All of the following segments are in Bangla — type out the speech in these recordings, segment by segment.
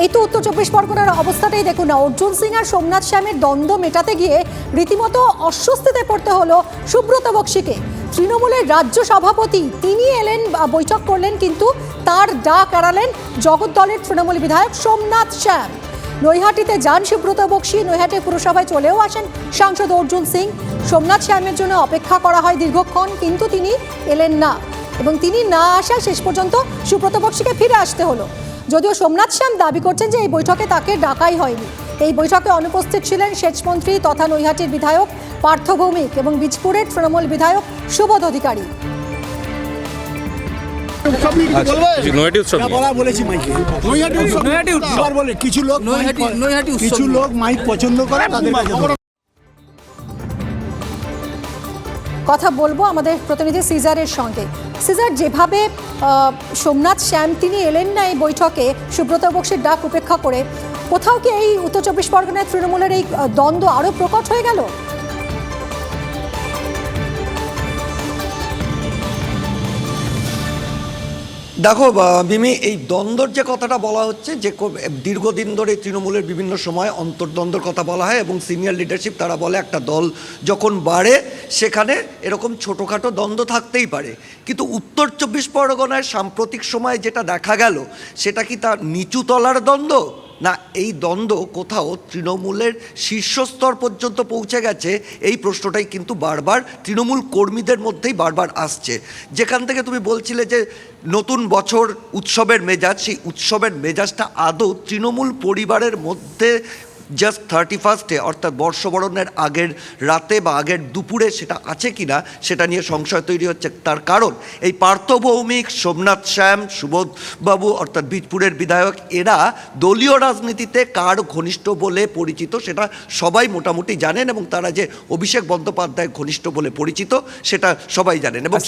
এই তো উত্তর চব্বিশ পরগনার অবস্থাটাই দেখুন। না অর্জুন সিং আর সোমনাথ শ্যামের দ্বন্দ্ব মেটাতে গিয়ে রীতিমতো অস্বস্তিতে পড়তে হলো সুব্রত বক্সিকে। তৃণমূলের রাজ্য সভাপতি তিনি এলেন বৈঠক করলেন কিন্তু তার ডাক এড়ালেন জগৎ দলের তৃণমূল বিধায়ক সোমনাথ শ্যাম। নৈহাটিতে যান সুব্রত বক্সি, নৈহাটি পুরসভায় চলেও আসেন সাংসদ অর্জুন সিং। সোমনাথ শ্যামের জন্য অপেক্ষা করা হয় দীর্ঘক্ষণ কিন্তু তিনি এলেন না। এবং তিনি না আসায় শেষ পর্যন্ত সুব্রত বক্সিকে ফিরে আসতে হলো। যদিও সোমনাথ শ্যাম দাবি করছেন যে এই বৈঠকে তাকে ডাকাই হয়নি। এই বৈঠকে অনুপস্থিত ছিলেন সেচমন্ত্রী তথা নৈহাটির বিধায়ক পার্থ ভৌমিক এবং বীজপুরের তৃণমূল বিধায়ক সুবোধ অধিকারী। কিছু বলবে? আচ্ছা, নৈহাটি উৎসব কথা বলব আমাদের প্রতিনিধি সিজারের সঙ্গে। সিজার, যেভাবে সোমনাথ শ্যাম, তিনি এলেন না এই বৈঠকে, সুব্রত বক্সের ডাক উপেক্ষা করে, কোথাও কি এই উত্তর চব্বিশ পরগনায় তৃণমূলের এই দ্বন্দ্ব আরও প্রকট হয়ে গেল? দেখো মিমি, এই দ্বন্দ্বর যে কথাটা বলা হচ্ছে, যে দীর্ঘদিন ধরে তৃণমূলের বিভিন্ন সময় অন্তর্দ্বন্দ্বর কথা বলা হয় এবং সিনিয়র লিডারশিপ তারা বলে একটা দল যখন বাড়ে, সেখানে এরকম ছোটোখাটো দ্বন্দ্ব থাকতেই পারে। কিন্তু উত্তর চব্বিশ পরগনায় সাম্প্রতিক সময়ে যেটা দেখা গেল, সেটা কি তার নিচু তলার দ্বন্দ্ব? না, এই দ্বন্দ্ব কোথাও তৃণমূলের শীর্ষস্তর পর্যন্ত পৌঁছে গেছে, এই প্রশ্নটাই কিন্তু বারবার তৃণমূল কর্মীদের মধ্যেই বারবার আসছে। যেখান থেকে তুমি বলছিলে যে নতুন বছর উৎসবের মেজাজ, সেই উৎসবের মেজাজটা আদৌ তৃণমূল পরিবারের মধ্যে জাস্ট থার্টি ফার্স্টে অর্থাৎ বর্ষবরণের আগের রাতে বা আগের দুপুরে সেটা আছে কি না সেটা নিয়ে সংশয় তৈরি হচ্ছে। তার কারণ এই পার্থভৌমিক সোমনাথ শ্যাম সুবোধবাবু অর্থাৎ বীজপুরের বিধায়ক এরা দলীয় রাজনীতিতে কার ঘনিষ্ঠ বলে পরিচিত সেটা সবাই মোটামুটি জানেন এবং তারা যে অভিষেক বন্দ্যোপাধ্যায় ঘনিষ্ঠ বলে পরিচিত সেটা সবাই জানেন। এবং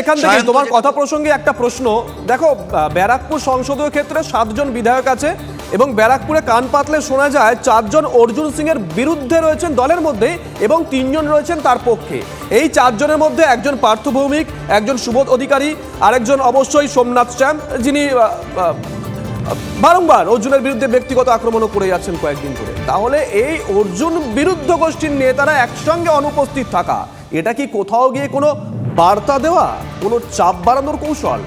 এখান থেকে তোমার কথা প্রসঙ্গে একটা প্রশ্ন। দেখো ব্যারাকপুর সংসদীয় ক্ষেত্রে সাতজন বিধায়ক আছে। এবং ব্যারাকপুরে কান পাতলে শোনা যায়, চারজন অর্জুন সিং এর বিরুদ্ধে রয়েছেন দলের মধ্যে এবং তিনজন রয়েছেন তার পক্ষে। এই চারজনের মধ্যে একজন পার্থ ভৌমিক, একজন সুবোধ অধিকারী, আরেকজন অবশ্যই সোমনাথ শ্যাম, যিনি বারংবার অর্জুনের বিরুদ্ধে ব্যক্তিগত আক্রমণও করে যাচ্ছেন কয়েকদিন ধরে। তাহলে এই অর্জুন বিরুদ্ধ গোষ্ঠীর নেতারা একসঙ্গে অনুপস্থিত থাকা, এটা কি কোথাও গিয়ে কোনো বার্তা দেওয়া, কোনো চাপ বাড়ানোর কৌশল?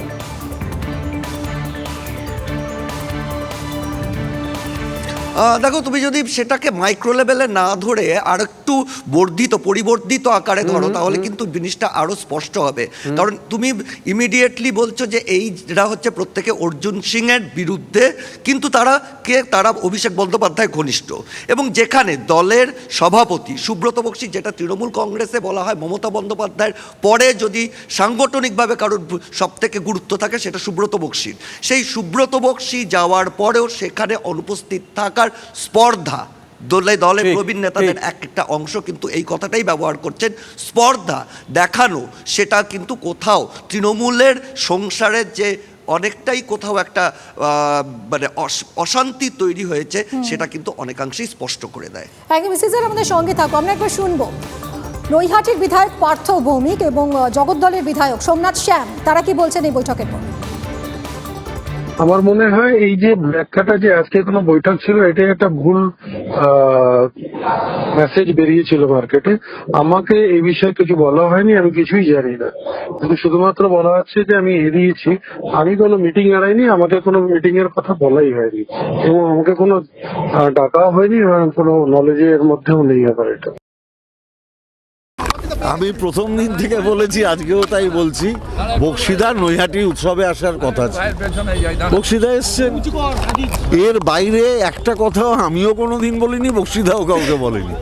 দেখো তুমি যদি সেটাকে মাইক্রো লেভেলে না ধরে আর একটু বর্ধিত পরিবর্ধিত আকারে ধরো তাহলে কিন্তু জিনিসটা আরও স্পষ্ট হবে। কারণ তুমি ইমিডিয়েটলি বলছো যে এইটা হচ্ছে প্রত্যেকে অর্জুন সিং এর বিরুদ্ধে কিন্তু তারা কে? তারা অভিষেক বন্দ্যোপাধ্যায় ঘনিষ্ঠ। এবং যেখানে দলের সভাপতি সুব্রত বক্সী যেটা তৃণমূল কংগ্রেসে বলা হয় মমতা বন্দ্যোপাধ্যায়ের পরে যদি সাংগঠনিকভাবে কারোর সব থেকে গুরুত্ব থাকে সেটা সুব্রত বক্সির। সেই সুব্রত বক্সী যাওয়ার পরেও সেখানে অনুপস্থিত থাকার স্পর্ধা। দলে ঠিক, প্রবীণ নেতাদের ঠিক। একটা অংশ কিন্তু এই কথাটাই ব্যবহার করছেন স্পর্ধা দেখানো। সেটা কিন্তু কোথাও তৃণমূলের সংসারের যে অনেকটাই কোথাও একটা আহ, মানে অশান্তি তৈরি হয়েছে সেটা কিন্তু অনেকাংশেই স্পষ্ট করে দেয়। একদম সিজার আমাদের সঙ্গে থাকো। আমরা একবার শুনব। নৈহাটির বিধায়ক পার্থ ভৌমিক এবং জগৎ দলের বিধায়ক সোমনাথ শ্যাম তারা কি বলছেন এই বৈঠকের পর? আমার মনে হয় এই যে ব্যাখ্যাটা যে আজকে কোনো বৈঠক ছিল, এটাই একটা ভুল মেসেজ বেরিয়েছিল মার্কেটে আমাকে এই বিষয়ে কিছু বলা হয়নি, আমি কিছুই জানি না। কিন্তু শুধুমাত্র বলা হচ্ছে যে আমি এড়িয়েছি আমি কোনো মিটিং এড়াইনি আমাকে কোনো মিটিং এর কথা বলাই হয়নি। এবং আমাকে কোনো ডাকাও হয়নি এবং কোনো নলেজের মধ্যেও নেই আবার এটা। আমি প্রথম দিন থেকে বলেছি, আজকেও তাই বলছি। বক্সিদা নৈহাটি উৎসবে আসার কথা ছিল বক্সিদা এসছেন এর বাইরে একটা কথাও আমিও কোনো দিন বলিনি, বক্সিদাও কাউকে বলেনি।